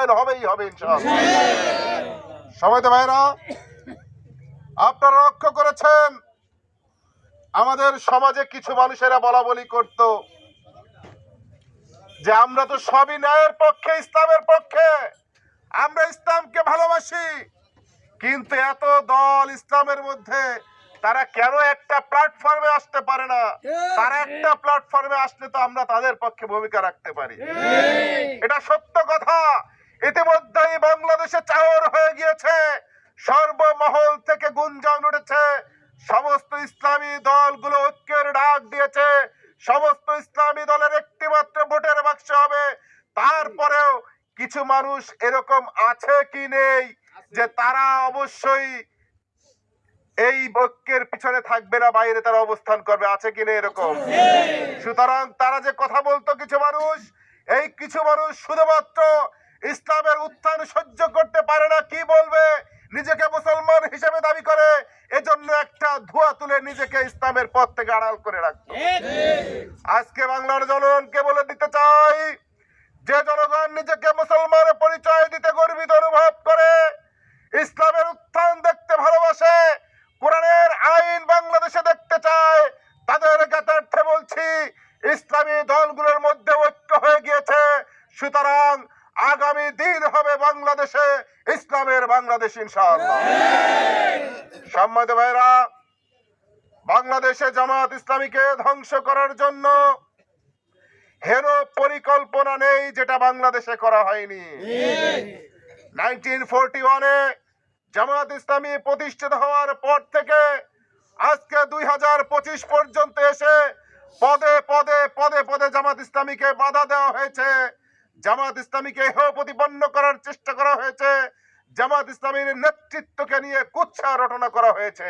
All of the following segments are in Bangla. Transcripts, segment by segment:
হবেন হবেই হবে ইনশাআল্লাহ। সময় তো ভাইরা আপনারা লক্ষ্য করেছেন। আমাদের সমাজে কিছু মানুষেরা বলা বলি করত যে আমরা তো সবই ন্যায়ের পক্ষে ইসলামের পক্ষে। আমরা ইসলামকে ভালোবাসি। কিন্তু এত দল ইসলামের মধ্যে তারা কেন একটা প্ল্যাটফর্মে আসতে পারে না? তারা একটা প্ল্যাটফর্মে আসলে তো আমরা তাদের পক্ষে ভূমিকা রাখতে পারি। এটা সত্য কথা। ইতিমধ্যেই বাংলাদেশে চাওয়ার হয়ে গিয়েছে। সর্বমহল থেকে গুঞ্জন উঠেছে। সমস্ত ইসলামী দলগুলো ঐক্যের ডাক দিয়েছে। সমস্ত ইসলামী দলের একটি মাত্র ভোটের বাক্স হবে। তারপরেও কিছু মানুষ এরকম আছে কি নেই যে তারা অবশ্যই এই ঐক্যের পিছনে থাকবে না, বাইরে তারা অবস্থান করবে। আছে কি না এরকম? সুতরাং তারা যে কথা বলতো কিছু মানুষ, এই কিছু মানুষ শুধুমাত্র ইসলামের উত্থান সহ্য করতে পারে না কি বলবে? নিজেকে মুসলমান হিসেবে দাবি করে এজন্য একটা ধোয়া তুলে নিজেকে ইসলামের পথ থেকে আড়াল করে রাখতো আজকে বাংলার জনগণকে বলে দিতে চাই? যে জনগণ নিজেকে মুসলমানের পরিচয় দিতে গর্বিত অনুভব করে ইসলামের উত্থান দেখতে ভালোবাসে কোরআনের আইন বাংলাদেশে দেখতে চায় তাদের জ্ঞাতার্থে বলছি ইসলামী দলগুলোর মধ্যে ঐক্য হয়ে গিয়েছে সুতরাং আগামী দিন হবে বাংলাদেশে ইসলামের বাংলাদেশ ইনশাআল্লাহ। সম্মানিত ভাইরা বাংলাদেশে জামাত ইসলামীকে ধ্বংস করার জন্য হেন পরিকল্পনা নেই যেটা বাংলাদেশে করা হয়নি। জামাত ইসলামী প্রতিষ্ঠিত হওয়ার পর থেকে আজকে দুই হাজার পঁচিশ পর্যন্ত এসে পদে পদে পদে পদে জামাত ইসলামীকে বাধা দেওয়া হয়েছে। জামাত ইসলামীকে হেয় প্রতিপন্ন করার চেষ্টা করা হয়েছে। জামাত ইসলামীর নেতৃত্বকে নিয়ে কুচ্ছা রটনা করা হয়েছে।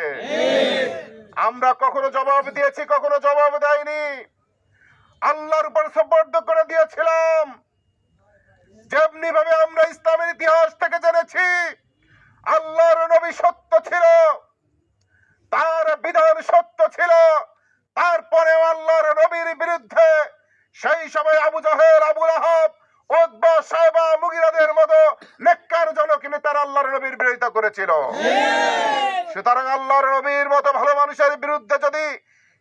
আমরা কখনো জবাব দিয়েছি, কখনো জবাব দেয়নি। আল্লাহর উপর সবর্দ করে দিয়েছিলাম। যেমনি ভাবে আমরা ইসলামের ইতিহাস থেকে জেনেছি, আল্লাহর নবী সত্য ছিল, তার বিধান সত্য ছিল তারপরে আল্লাহর নবীর বিরুদ্ধে সেই সময় আবু জাহেল আবু আহাব ওদবা সাহেবা মুগিরাদের মতো নেককার জনক নেতার আল্লাহর নবীর করেছিল সুতরাং আল্লাহর নবীর মতো ভালো মানুষের বিরুদ্ধে যদি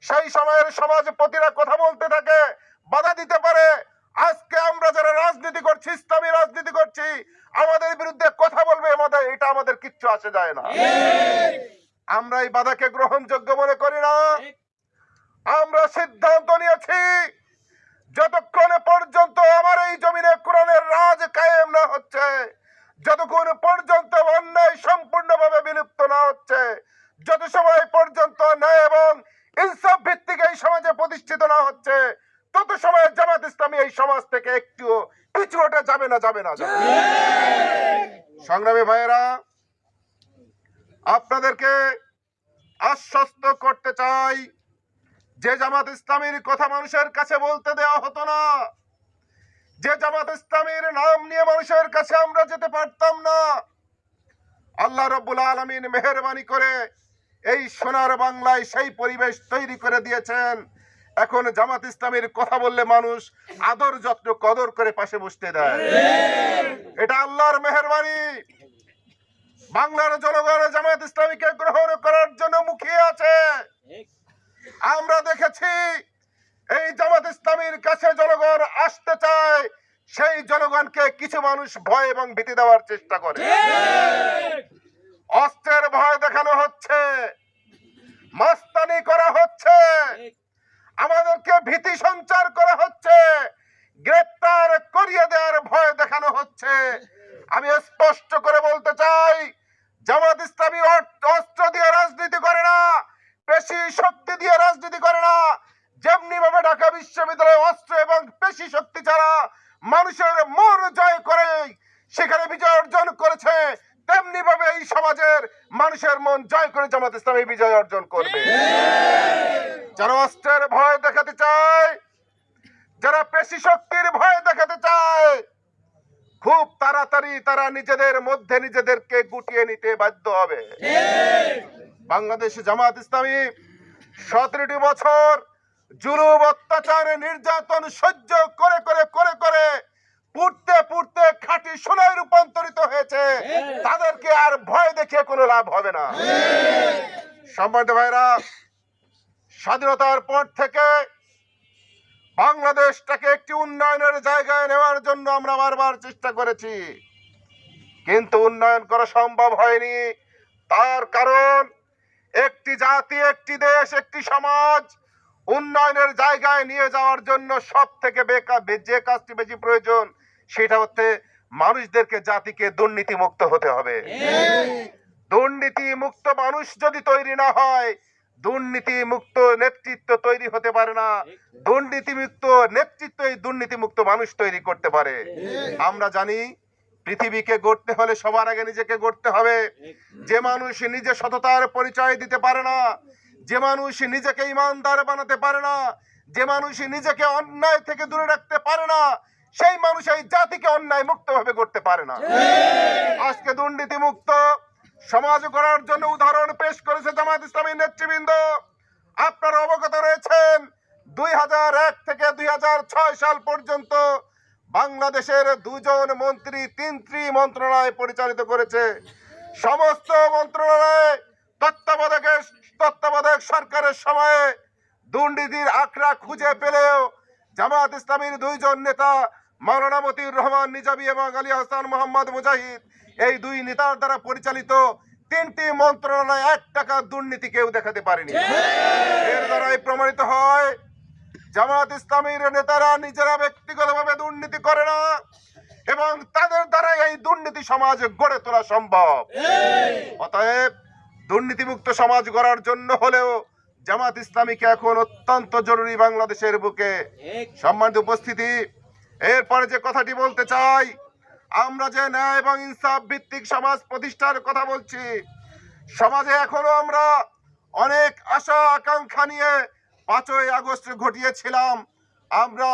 সেই সময়ের সমাজপতিরা কথা বলতে থাকে বাধা দিতে পারে আজকে আমরা যারা রাজনীতি করছি ইসলামী রাজনীতি করছি আমাদের বিরুদ্ধে কথা বলবে আমাদের এটা আমাদের কিচ্ছু আসে যায় না। আমরা এই বাধাকে গ্রহণযোগ্য মনে করি না আমরা সিদ্ধান্ত নিয়েছি যতক্ষণ পর্যন্ত আমার এই জমিনে কোরআনের রাজ কায়েম না হচ্ছে যতক্ষণ পর্যন্ত অন্যায় সম্পূর্ণভাবে বিলুপ্ত না হচ্ছে যত সময় পর্যন্ত ন্যায় এবং ইনসাফ ভিত্তিক এই সমাজে প্রতিষ্ঠিত না হচ্ছে, তত সময় জামাত ইসলামী এই সমাজ থেকে একটুও পিছু না, যাবে না যাবে না। সংগ্রামী ভাইয়েরা, আপনাদেরকে আশ্বস্ত করতে চাই যে জামাত ইসলামীর কথা মানুষের কাছে বলতে দেওয়া হতো না, যে জামাত ইসলামীর নাম নিয়ে মানুষের কাছে আমরা যেতে পারতাম না আল্লাহ রব্বুল আলমিন মেহরবানি করে এই সোনার বাংলায় সেই পরিবেশ তৈরি করে দিয়েছেন এখন জামাত ইসলামীর কথা বললে মানুষ আদর যত্ন, কদর করে পাশে বসতে দেয়। এটা আল্লাহর মেহরবানি। বাংলার জনগণ জামাত ইসলামীকে গ্রহণ করার জন্য মুখিয়ে আছে। আমরা দেখেছি এই জামাত ইসলামীর কাছে জনগণ আসতে চায়, সেই জনগণকে কিছু মানুষ ভয় এবং ভীতি দেওয়ার চেষ্টা করে অস্ত্রের ভয় দেখানো হচ্ছে মাস্তানি করা হচ্ছে আমাদেরকে ভীতি সঞ্চার করা হচ্ছে গ্রেপ্তার করিয়ে দেওয়ার ভয় দেখানো হচ্ছে আমি স্পষ্ট করে বলতে চাই, জামাত ইসলামী অস্ত্র দিয়ে রাজনীতি করে না, পেশি শক্তি দিয়ে রাজনীতি করে না। যেমনি ভাবে ঢাকা বিশ্ববিদ্যালয়ে অস্ত্র এবং পেশি শক্তি ছাড়া মানুষের মন জয় করে, সেখানে বিজয় অর্জন করেছে তেমনি ভাবে এই সমাজের মানুষের মন জয় করে জামাত ইসলামী বিজয় অর্জন করবে। যারা অস্ত্রের ভয় দেখাতে চায়, যারা পেশি শক্তির ভয় দেখাতে খুব তাড়াতাড়ি তারা নিজেদের মধ্যে নিজেদেরকে গুটিয়ে নিতে বাধ্য হবে। বাংলাদেশ জামাত ইসলামী সতেরোটি বছর জুলুম, অত্যাচার, নির্যাতন সহ্য করে করে করে করে পুড়তে পুড়তে খাঁটি সোনায় রূপান্তরিত হয়েছে। তাদেরকে আর ভয় দেখে কোনো লাভ হবে না। সম্মানিত ভাইরা, স্বাধীনতার পর থেকে বাংলাদেশটাকে একটি উন্নয়নের জায়গায় নেওয়ার জন্য আমরা বারবার চেষ্টা করেছি। কিন্তু উন্নয়ন করা সম্ভব হয়নি। তার কারণ একটি জাতি একটি দেশ একটি সমাজ উন্নয়নের জায়গায় নিয়ে যাওয়ার জন্য সব থেকে বেকার যে কাজটি বেশি প্রয়োজন সেটা হচ্ছে মানুষদেরকে জাতিকে দুর্নীতি মুক্ত হতে হবে। দুর্নীতি মুক্ত মানুষ যদি তৈরি না হয় দুর্নীতি মুক্ত নেতৃত্ব তৈরি হতে পারে না। দুর্নীতি মুক্ত নেতৃত্ব এই দুর্নীতি মুক্ত মানুষ তৈরি করতে পারে। আমরা জানি পৃথিবীকে গড়তে হলে সবার আগে নিজেকে গড়তে হবে। যে মানুষ নিজে সততার পরিচয় দিতে পারে না যে মানুষ নিজেকে ইমানদার বানাতে পারে না যে মানুষ নিজেকে অন্যায় থেকে দূরে রাখতে পারে না সেই মানুষ এই জাতিকে অন্যায় মুক্ত ভাবে করতে পারে না। আজকে দুর্নীতি মুক্ত সমাজ করার জন্য উদাহরণ পেশ করেছে জামাত ইসলামী নেতৃবৃন্দ। আপনারা অবগত রয়েছেন, দুই হাজার এক থেকে দুই হাজার ছয় সাল পর্যন্ত বাংলাদেশের দুজন মন্ত্রী তিনটি মন্ত্রণালয় পরিচালিত করেছে। সমস্ত মন্ত্রণালয়ে তত্ত্বাবধায়কের তত্ত্বাবধায়ক সরকারের সময়ে দুর্নীতির আখড়া খুঁজে পেলেও জামাত ইসলামীর দুইজন নেতা মাওলানা মতিউর রহমান নিজামী এবং আলী হাসান মোহাম্মদ মুজাহিদ এই দুই নেতার দ্বারা পরিচালিত তিনটি মন্ত্রণালয় এক টাকা দুর্নীতি কেউ দেখাতে পারেনি। এর দ্বারাই প্রমাণিত হয় জামাত ইসলামীর নেতারা নিজেরা ব্যক্তিগতভাবে দুর্নীতি করে না এবং তাদের দ্বারা এই দুর্নীতি সমাজ গড়ে তোলা সম্ভব। অতএব দুর্নীতিমুক্ত সমাজ গড়ার জন্য হলেও জামাত ইসলামীকে এখন অত্যন্ত জরুরি বাংলাদেশের বুকে। সম্মানিত উপস্থিতি এরপরে যে কথাটি বলতে চাই, আমরা যে ন্যায় এবং ইনসাফ ভিত্তিক সমাজ প্রতিষ্ঠার কথা বলছি, সমাজে এখনও আমরা অনেক আশা আকাঙ্ক্ষা নিয়ে পাঁচই আগস্ট ঘটিয়েছিলাম। আমরা